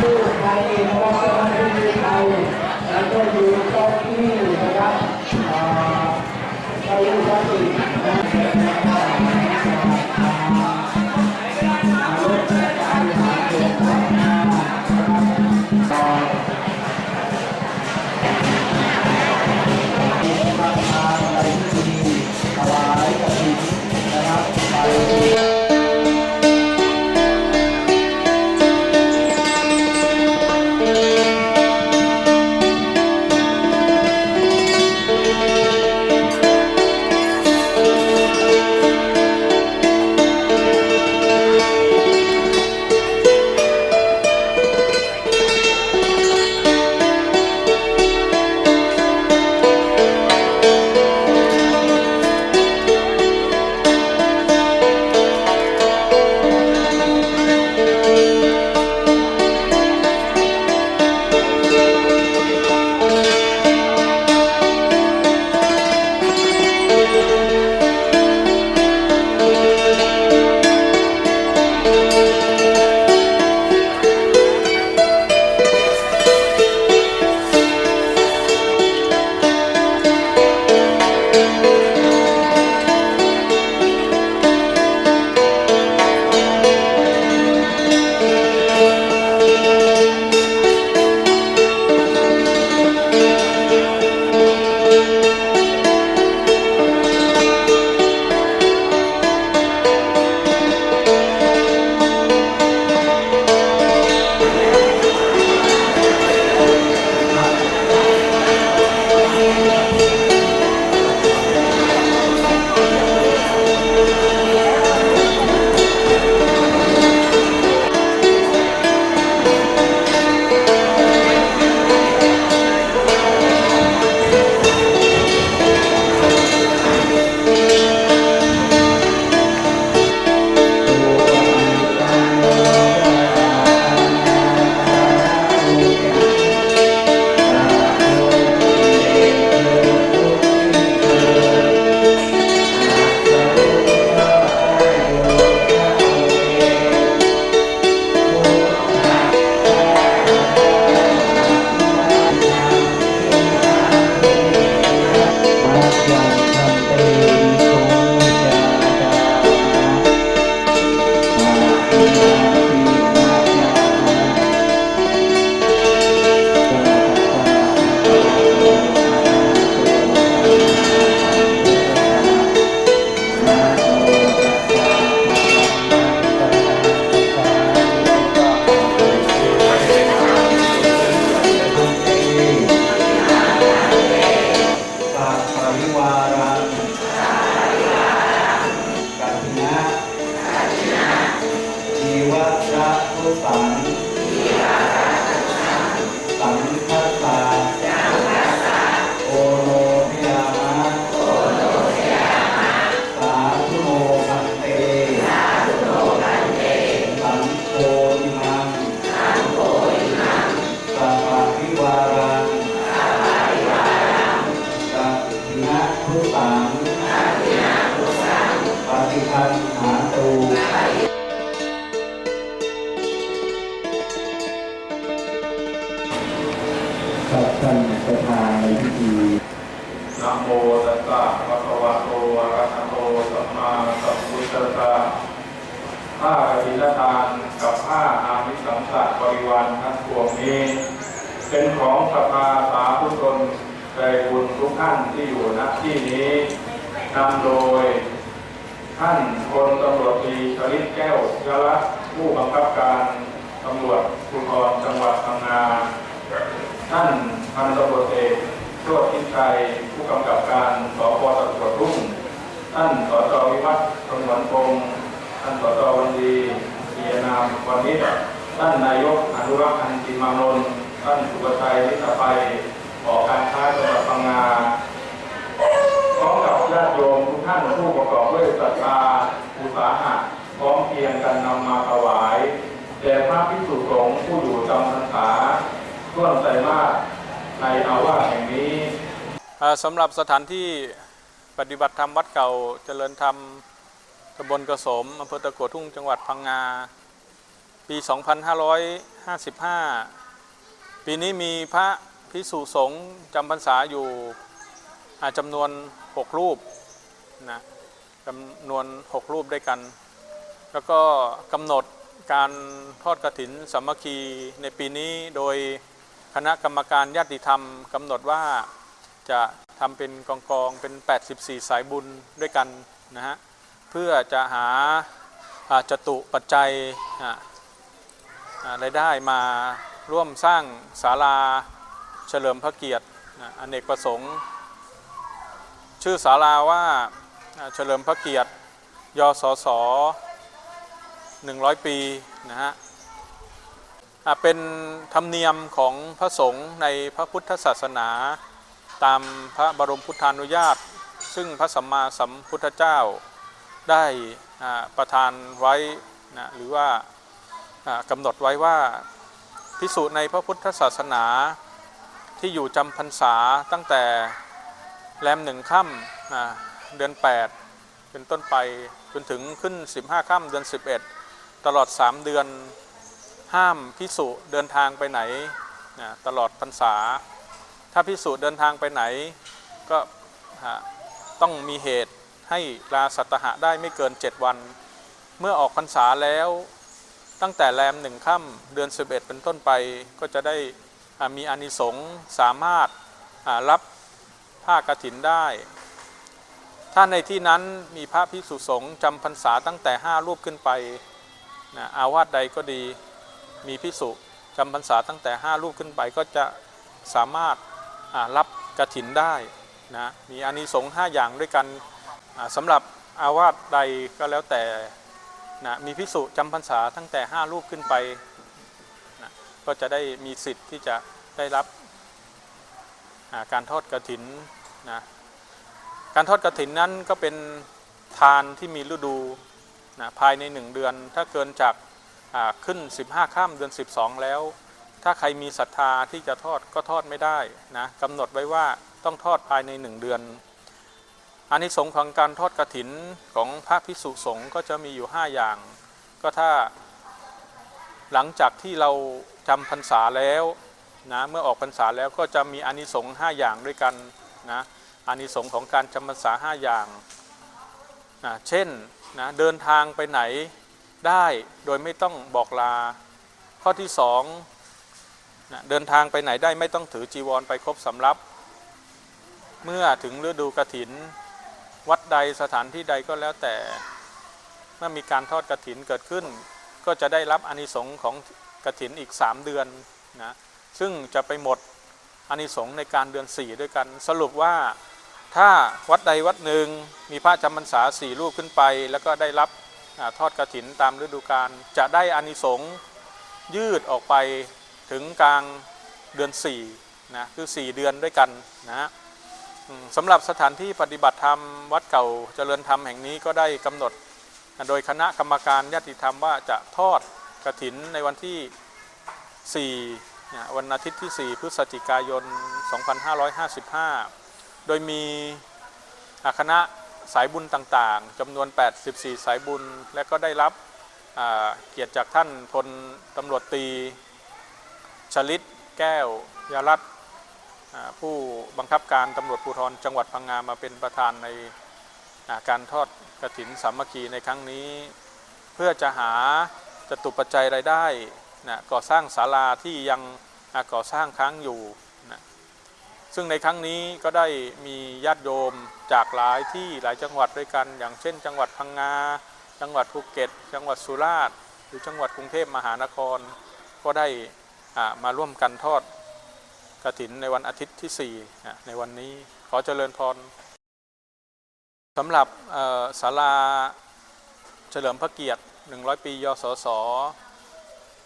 Thank. นะทุสังปฏิคันหาตูครับท่านประธานในพิธีนะโมตัสสะภะคะวะโตอะระหะโตสัมมาสัมพุทธัสสะข้ากริลทานกับข้าอามิสังสัตบริวารทั้งปวงนี้ เป็นของสภาสาธุชน ใจบุญทุกท่านที่อยู่ณที่นี้นำโดย ท่านพลตำรวจตรีชลิตแก้วยรัตน์ผู้บังคับการตำรวจภูธรจังหวัดพังงาท่านพันตำรวจเอกโชติชัยผู้กำกับการสพตำรวจรุ่ง ท่านสจวิวัฒน์สมวนพงศ์ท่านสจวันดีเกียนามวันนี้ท่านนายกอนุรักษ์พันธิมานนท์ท่านสุประชัยนิตไป ออกการค้าจังหวัดพังงาพร้อมกับญาติโยมทุกท่านผู้ประกอบด้วยศรัทธาอุตสาหะพร้อมเพียงกันนำมาถวายแด่พระภิกษุสงฆ์ผู้อยู่จำพรรษาร่วมใจมากในอาวาสแห่งนี้สำหรับสถานที่ปฏิบัติธรรมวัดเก่าเจริญธรรมตำบลกระสมอำเภอตะกัวทุ่งจังหวัดพังงา ปี 2555 ปีนี้มีพระ พิสุสงฆ์จำพรรษาอยู่จำนวน 6 รูปนะจำนวน 6 รูปด้วยกัน แล้วก็กำหนดการทอดกระถินสามัคคีในปีนี้โดยคณะกรรมการญาติธรรมกำหนดว่าจะทำเป็นกองกองเป็น 84 สายบุญด้วยกันนะฮะเพื่อจะหาจตุปัจจัยอ่าอ่ารายได้มาร่วมสร้างศาลา เฉลิมพระเกียรตินะอเนกประสงค์ ชื่อศาลาว่าเฉลิมพระเกียรติยศส100 ปีนะฮะเป็นธรรมเนียมของพระสงฆ์ในพระพุทธศาสนาตามพระบรมพุทธานุญาต ซึ่งพระสัมมาสัมพุทธเจ้าได้ประทานไว้นะหรือว่ากำหนดไว้ว่าพิสูจน์ในพระพุทธศาสนา ที่อยู่จำพรรษาตั้งแต่แรมหนึ่งค่ำอ่าเดือน 8 เป็นต้นไปจนถึงขึ้น 15ค่ำเดือน 11 ตลอด 3 เดือนห้ามพิสุเดินทางไปไหนนะตลอดพรรษา ถ้าพิสุเดินทางไปไหน ก็ต้องมีเหตุให้ลาสัตหะได้ไม่เกิน 7 วัน เมื่อออกพรรษาแล้วตั้งแต่แรมหนึ่งค่ำเดือน 11 เป็นต้นไปก็จะได้ มีอานิสงส์สามารถรับผ้ากฐินได้ ถ้าในที่นั้นมีพระภิกษุสงฆ์จำพรรษาตั้งแต่ 5 รูปขึ้นไปนะอาวาสใดก็ดีมีพิสุจำพรรษาตั้งแต่ 5 รูปขึ้นไปก็จะสามารถรับกระถินได้นะมีอานิสงส์5อย่างด้วยกันสำหรับอาวาสใดก็แล้วแต่นะมีพิสุจำพรรษาตั้งแต่ 5 รูปขึ้นไป ก็จะได้มีสิทธิ์ที่จะได้รับาการทอดกระถินนะการทอดกระถินนั้นก็เป็นทานที่มีฤดูนะภายใน 1 เดือน ถ้าเกินจากาขึ้น 15ข้ามเดือน 12 แล้ว ถ้าใครมีศรัทธาที่จะทอดก็ทอดไม่ได้นะกำหนดไว้ว่าต้องทอดภายใน 1 เดือนอานิสงส์ของการทอดกระถินของพระพิสุสงฆ์ก็จะมีอยู่ 5 อย่าง ก็ถ้า หลังจากที่เราจำพรรษาแล้วนะเมื่อออกพรรษาแล้วก็จะมีอานิสงส์5อย่างด้วยกันนะอานิสงส์ของการจำพรรษา 5 อย่างนะเช่นนะเดินทางไปไหนได้โดยไม่ต้องบอกลา ข้อที่สองนะเดินทางไปไหนได้ไม่ต้องถือจีวรไปครบสำรับเมื่อถึงฤดูกระถิน วัดใดสถานที่ใดก็แล้วแต่ เมื่อมีการทอดกระถินเกิดขึ้น ก็จะได้รับอานิสงส์ของกระถินอีก 3 เดือนนะซึ่งจะไปหมดอานิสงส์ในการเดือน 4 ด้วยกัน สรุปว่าถ้าวัดใดวัดหนึ่งมีพระจำพรรษาสี่รูปขึ้นไป แล้วก็ได้รับอทอดกระถินตามฤดูกาลจะได้อานิสงส์ยืดออกไปถึงกลางเดือน4นะคือ 4 เดือนด้วยกันนะสำหรับสถานที่ปฏิบัติธรรมวัดเก่าเจริญธรรมแห่งนี้ก็ได้กำหนด โดยคณะกรรมการญาติธรรมว่าจะทอดกระถินในวันที่ 4 วันอาทิตย์ที่ 4 พฤศจิกายน 2555 โดยมีคณะสายบุญต่างๆจำนวน 84 สายบุญ และก็ได้รับเกียรติจากท่านพลตำรวจตรีชลิตแก้วยารัตผู้บังคับการตำรวจภูธรจังหวัดพังงามาเป็นประธานใน การทอดกระถินสามัคคีในครั้งนี้ เพื่อจะหาจตุปัจจัยรายได้นะก่อสร้างศาลาที่ยังก่อสร้างค้างอยู่นะซึ่งในครั้งนี้ก็ได้มีญาติโยมจากหลายที่หลายจังหวัดด้วยกัน อย่างเช่น จังหวัดพังงา จังหวัดภูเก็ต จังหวัดสุราษฎร์หรือจังหวัดกรุงเทพมหานคร ก็ได้มาร่วมกันทอดกระถินในวันอาทิตย์ที่4นะในวันนี้ขอเจริญพร สำหรับศาลาเฉลิมพระเกียรติ 100 ปียศส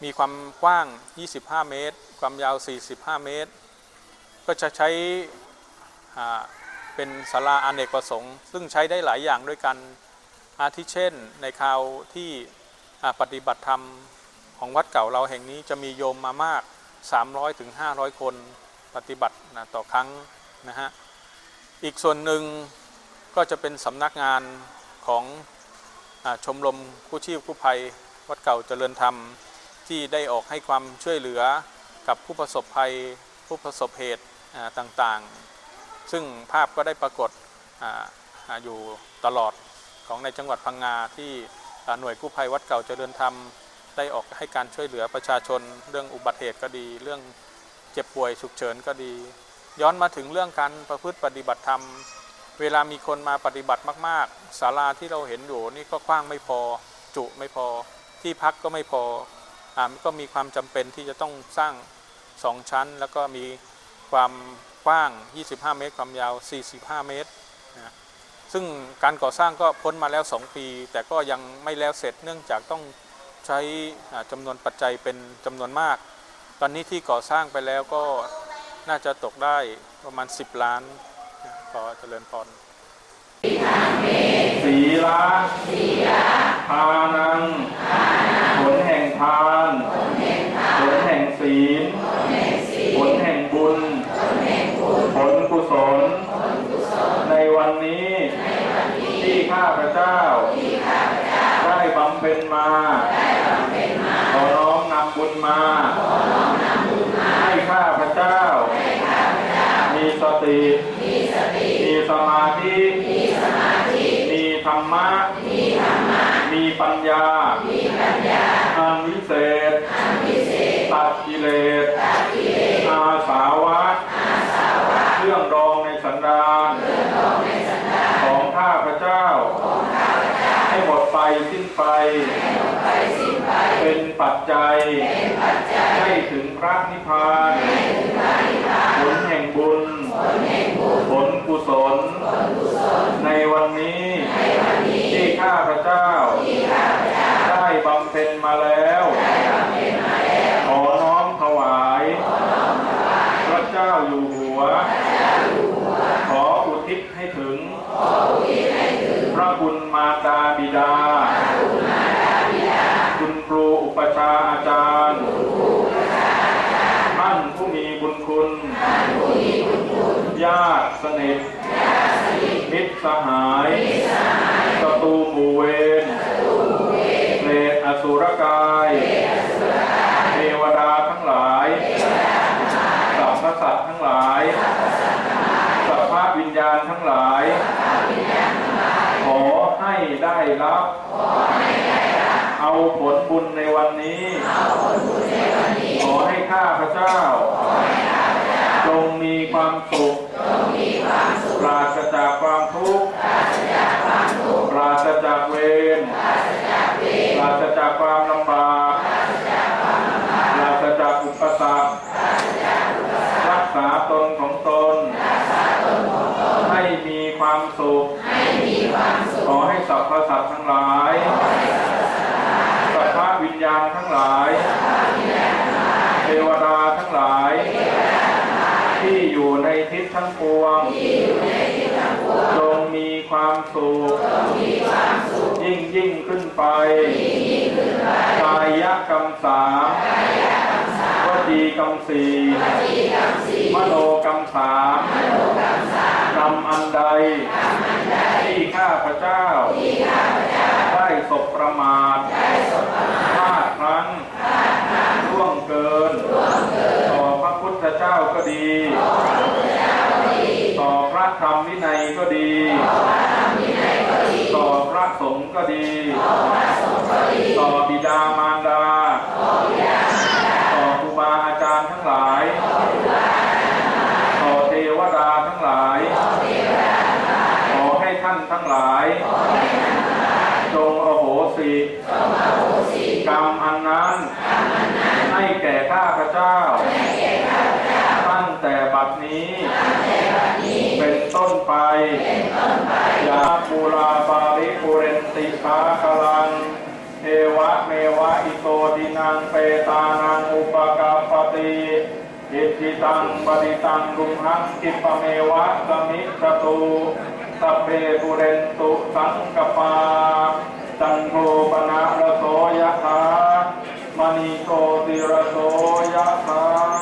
มีความกว้าง 25 เมตร ความยาว 45 เมตร ก็จะใช้เป็นศาลาอเนกประสงค์ ซึ่งใช้ได้หลายอย่างด้วยกัน อาทิเช่น ในคราวที่ปฏิบัติธรรมของวัดเก่าเราแห่งนี้จะมีโยมมามาก 300ถึง500 คนปฏิบัตินะต่อครั้งนะฮะ อีกส่วนหนึ่ง ก็จะเป็นสำนักงานของอชมรมกู้ชีพกู้ภัย วัดเก่าเจริญธรรม ที่ได้ออกให้ความช่วยเหลือกับผู้ประสบภัยผู้ประสบเหตุต่างๆ ซึ่งภาพก็ได้ปรากฏออยู่ตลอดของในจังหวัดพังงาที่หน่วยกู้ภัยวัดเก่าเจริญธรรม ได้ออกให้การช่วยเหลือประชาชน เรื่องอุบัติเหตุก็ดี เรื่องเจ็บป่วยฉุกเฉินก็ดี ย้อนมาถึงเรื่องการประพฤติปฏิบัติธรรม เวลามีคนมาปฏิบัติมาก ๆศาลาที่เราเห็นอยู่นี่ก็กว้างไม่พอ จุไม่พอ ที่พักก็ไม่พออ่าก็มีความจำเป็นที่จะต้องสร้างสองชั้น แล้วก็มีความกว้าง 25 เมตร ความยาว 45 เมตรนะซึ่งการก่อสร้างก็พ้นมาแล้ว 2 ปี แต่ก็ยังไม่แล้วเสร็จเนื่องจากต้องใช้อ่าจำนวนปัจจัยเป็นจำนวนมาก ตอนนี้ที่ก่อสร้างไปแล้วก็น่าจะตกได้ประมาณ 10 ล้าน ขอเจริญพรสีละทานัง ผลแห่งทาน ผลแห่งศีล ผลแห่งบุญ ผลกุศล ในวันนี้ ที่ข้าพเจ้า ได้บำเพ็ญมา ขอน้อมนำบุญมา ให้ข้าพเจ้า มีสติ มีสมาธิมีธรรมะมีปัญญาอันวิเศษตัดกิเลสอาสาวะเครื่องรองในสันดานของข้าพเจ้าให้หมดไปสิ้นไปเป็นปัจจัยให้ถึงพระนิพพานผลแห่งบุญ ผลกุ ศล ในวันนี้ที่ข้าพเจ้า ได้บำเพ็ญมาแล้ว ขอน้อมถวาย พระเจ้าอยู่หัว ขออุทิศให้ถึง พระคุณมารดาบิดา คุณครูอุปชฌาย์อาจารย์ ท่านผู้มีบุญคุณ ญาติสนิท มิตรสหายศัตรูหมู่ เวรเปรตอสุรกายเทวดาทั้งหลายสัพพสัตว์ทั้งหลายสัพพะวิญญาณทั้งหลาย ขอให้ได้รับ เอาผลบุญในวันนี้ ขอให้ข้าพเจ้า จงมีความสุข ปราศจากความทุกข์ ปราศจากเวร ปราศจากความลำบาก ปราศจากอุปสรรค รักษาตนของตน ให้มีความสุข ขอให้ สัตว์ทั้งหลายสัพพะวิญญาณทั้งหลาย เทวดาทั้งหลาย ที่อยู่ในทิศทั้งปวง จงมีความสุขยิ่งยิ่งขึ้นไปกายกรรมสามวจีกรรมสี่มโนกรรมสามกรรมอันใด ที่ข้าพเจ้า ได้สบประมาทพลาดพลั้งล่วงเกิน ต่อพระพุทธเจ้าก็ดีธรรมวินัยก็ดี ต่อพระสงฆ์ก็ดี ต่อบิดามารดา ต่อครูบาอาจารย์ทั้งหลาย ต่อเทวดาทั้งหลาย ขอให้ท่านทั้งหลายจงอโหสิกรรมอันนั้นให้แก่ข้าพเจ้าตั้งแต่บัดนี้ เป็นต้นไปยาปูราปาริปุเรนติภาคลังเอวะเมวะอิโตดินังเปตานังอุปกาปติอิทิตังปฏิตังรุมหังกิปะเมวะสมิจตุ สัพเพปุเรนตุสังกปาจันโทปนะระโสยะถามณีโตติระโสยะถา